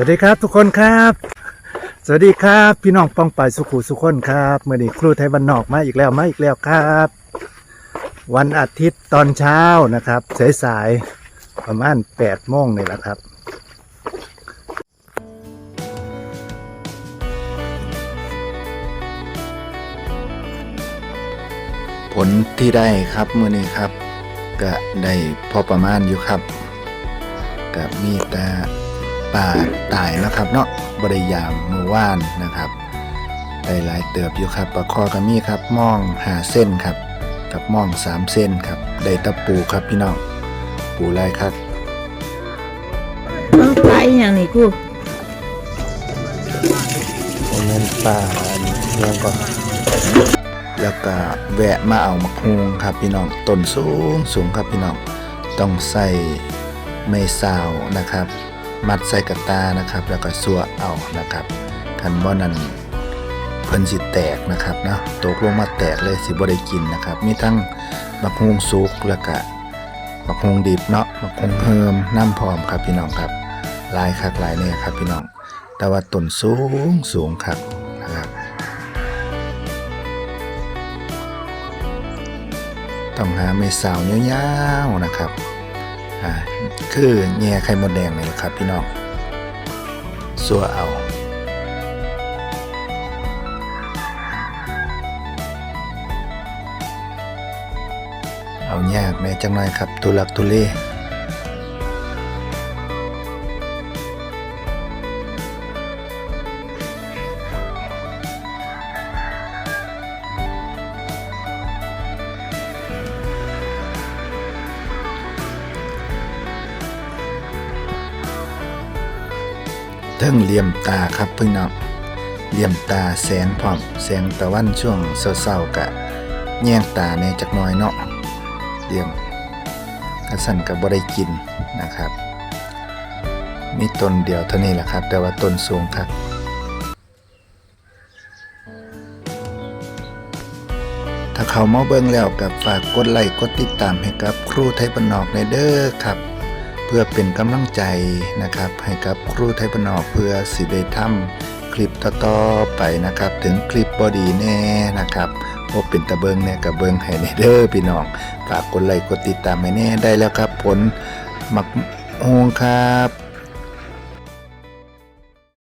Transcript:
วัสดีครับทุกคนครับ สวัสดีครับพี่น้องป้องไปายสุขุสุขคนครับเมื่อนี้ครูไทยบ้านนอกมาอีกแล้วมาอีกแล้วครับ วันอาทิตย์ตอนเช้านะครับสายๆประมาณ8โมงนี่แหละครับผลที่ได้ครับเมื่อนี้ครับ ก็ได้พอประมาณอยู่ครับก็มีต่ ป่าตายนะครับเนาะบริยามเมื่อวานนะครับได้หลายเติบอยู่ครับปลาคอก็มีครับมองหาเส้นครับ กับมองสามเส้นครับได้ตะปูครับพี่น้องปูลายครับเอาไปอย่างนี้กูโมเมนป่ายังก็แล้วก็แวะมาเอามะฮุงครับพี่น้องต้นสูงสูงครับพี่น้องต้องใส่ไม่ซาวนะครับ มัดใส่กระตานะครับ แล้วก็สัวเอานะครับคันบ่นั้นเพิ่นสิแตกนะครับเนาะตกลงมาแตกเลยสิบ่ได้กินนะครับ มีทั้งมะฮุงสุกแล้วก็มะฮุงดิบเนาะมะฮุงเฮิมน้ำพร้อมครับพี่น้องครับลายคักลายเนี่ยครับพี่น้อง แต่ว่าต้นสูงสูงครับนะครับต้องหาไม้สาวยาวๆนะครับ อ่าคือแง่ไข่มดแดงนี่แหลยครับ พี่น้องสัวเอาเอายากในจังหน่อยครับ ตุลักตุเล เทิงเหลี่ยมตาครับพี่น้องเหลี่ยมตาแสงพร้อมแสงตะวันช่วงเศร้าๆกะแย่งตาในจักน้อยเนาะเหลี่ยมกระสันกับบ่ได้กินนะครับ มีต้นเดียวเท่านี้แหละครับ แต่ว่าต้นสูงครับถ้าเขามาเบิ่งแล้วกับฝากกดไลค์กดติดตามให้กับครูไทยบ้านนอกในเด้อครับ เพื่อเป็นกำลังใจนะครับ ให้กับครูไทยบ้านอเพื่อสิได้ทำคลิปต่อๆไปนะครับ ถึงคลิปบอดีแน่นะครับพบเป็นตะเบิงเนี่ยกับเบิงให้ในเด้อพี่น้องฝากกดไลค์กดติดตามให้แน่ได้แล้วครับผลหมักโฮงครับ